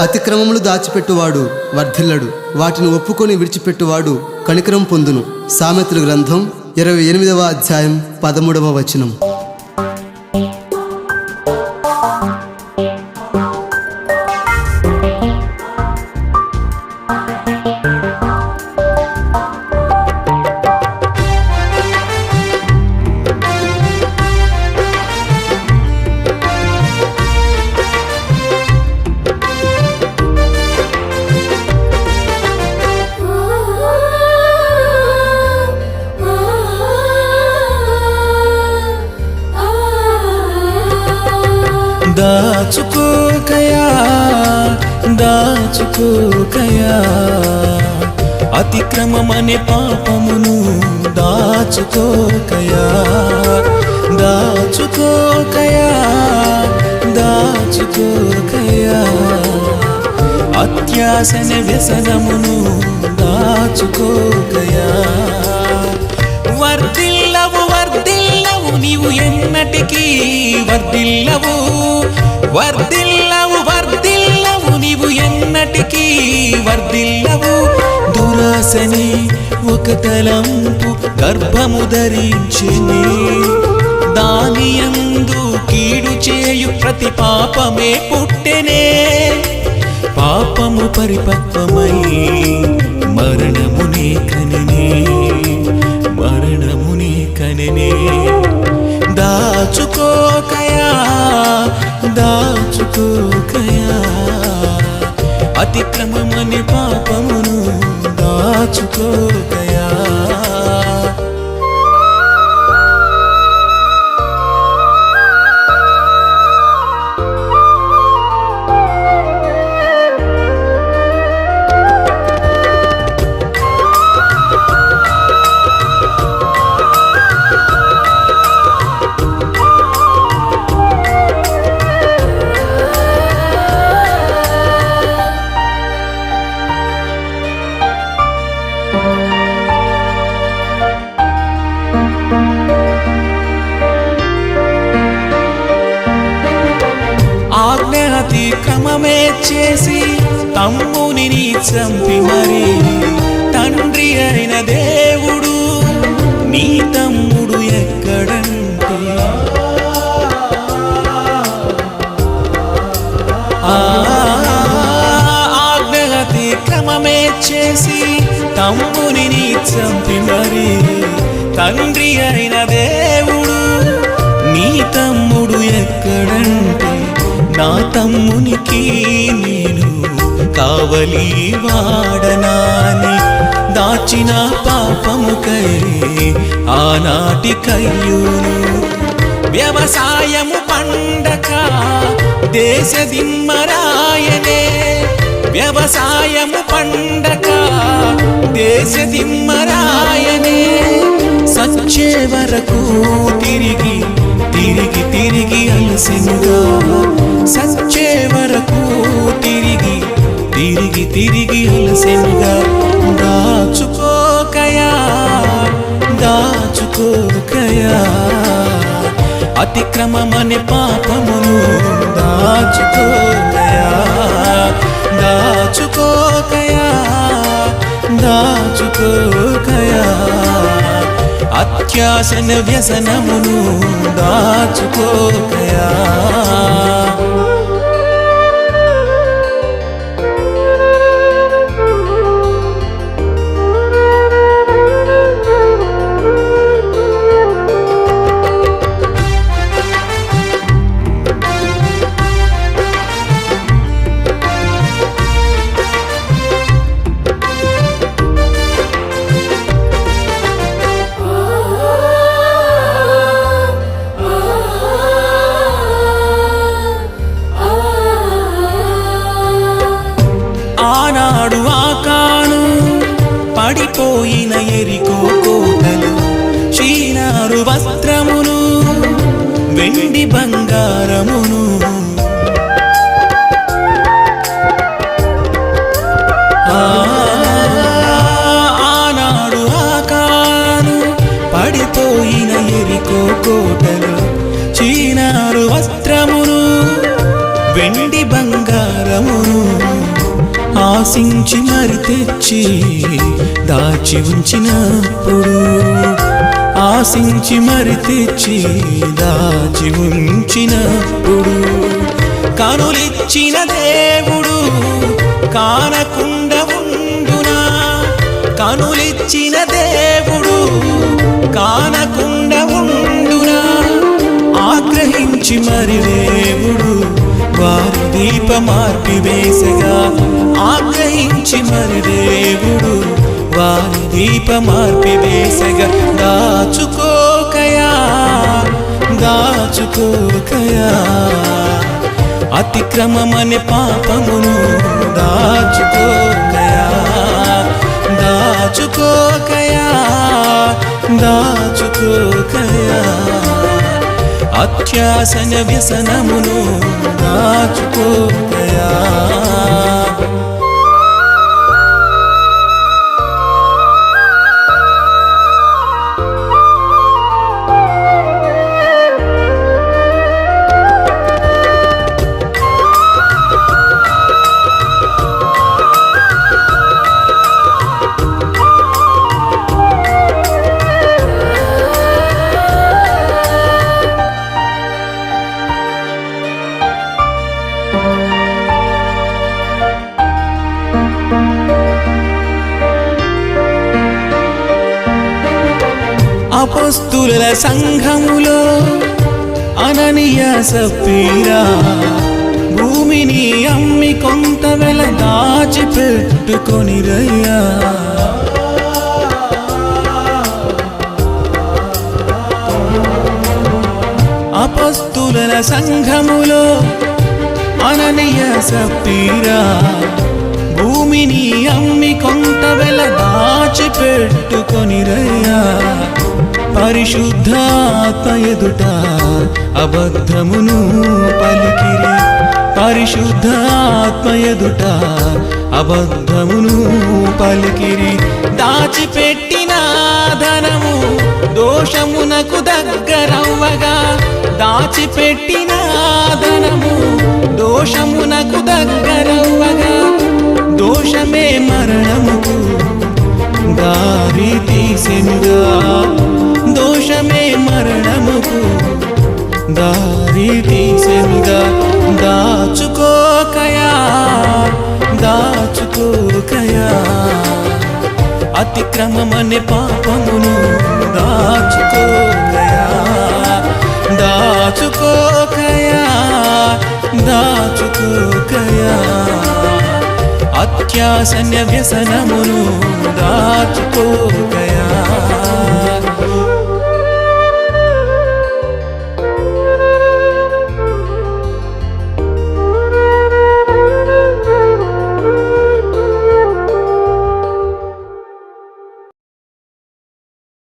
అతిక్రమములు దాచిపెట్టువాడు వర్ధిల్లడు. వాటిని ఒప్పుకొని విడిచిపెట్టువాడు కనికరం పొందును. సామెతల గ్రంథం ఇరవై ఎనిమిదవ అధ్యాయం పదమూడవ వచనం. దాచుకోకయా? అతిక్రమమనే పాపమును దాచుకోకయా? దాచుకోకయా? దాచుకోకయా? అత్యాసన వ్యసనమును దాచుకోకయా? వర్దిల్లవు వర్దిల్లవు నీవు ఎన్నటికీ వర్దిల్లవు వర్దిల్లవు దురాశని ఒక తలంపు గర్భము ధరించిని. దాని ఎందు కీడు చేయు ప్రతి పాపమే పుట్టెనే. పాపము పరిపక్వమై మరణమునే కననే. మరణమునే కననే. దాచుకోకయా దాచుకోకయా. అతిక్రమమని పాప దాచుకోకయా అతిక్రమమే చేసి తమ్ముని నీ చంపి మరి తండ్రి అయిన దేవుడు నీ తమ్ముడు ఎక్కడంటే? ఆ, అతిక్రమమే చేసి తమ్ముని నీ చంపి మరి తండ్రి అయిన దేవుడు నీ తమ్ముడు ఎక్కడంటే? నా తమ్మునికి నేను కావలి వాడనాని దాచిన పాపము పాపముకై ఆనాటి కయ్యూను. వ్యవసాయము పండక దేశ దిమ్మరాయనే. వ్యవసాయము పండక దేశ దిమ్మరాయనే. సచ్చే వరకు తిరిగి తిరిగి తిరిగి అలసినుగా సచ్చే వరకు తిరిగి తిరిగి తిరిగి అలసినుగా దాచుకోకయా దాచుకోకయా. అతిక్రమమనే పాపమును దాచుకోకయా దాచుకోకయా దాచుకోకయా. అత్యాసన వ్యసనమును దాచుకోకయా. వెండి బంగారమును. ఆ, ఆనాడు ఆకాను పడిపోయిన ఎరికో కోటలు చీనారు వస్త్రమును వెండి బంగారమును ఆశించి మరి తెచ్చి దాచి ఉంచినప్పుడు ఆశించి మరి తెచ్చి దాచి ఉంచినప్పుడు కనులిచ్చిన దేవుడు కానకుండా ఉండునా? కనులిచ్చిన దేవుడు కానకుండా ఉండునా? ఆగ్రహించి మరి దేవుడు వారి దీపమార్పి వేసగా ఆగ్రహించి మరి దేవుడు వారి దీపమార్పి వేసగా దాచుకోకయా దాచుకోకయా అతిక్రమమనే పాపమును దాచుకోకయా దాచుకోకయా దాచుకోకయా అత్యాసన వ్యసనమును దాచుకోకయా అపస్తుల సంఘములో అననీయ సపీరా భూమిని అమ్మి కొంత వెల దాచిపెట్టుకొని రయ్యా అపస్తుల సంఘములో అననీయ సపీరా భూమిని అమ్మి కొంత పరిశుద్ధాత్మ ఎదుట అబద్ధమును పలికిరి. పరిశుద్ధాత్మ ఎదుట అబద్ధమును పలికిరి. దాచిపెట్టిన ధనము దోషమునకు దగ్గరవ్వగా. దాచిపెట్టిన ధనము దోషమునకు దగ్గరవ్వగా. దోషమే మరణముకు దారి తీసిందా దోషమే మరణముకు దారి తీసెనుగా దాచుకోకయా దాచుకోకయా. అతిక్రమమనే పాపమును దాచుకోకయా దాచుకోకయా దాచుకోకయా. అత్యాసన్య వ్యసనమును దాచుకోకయా.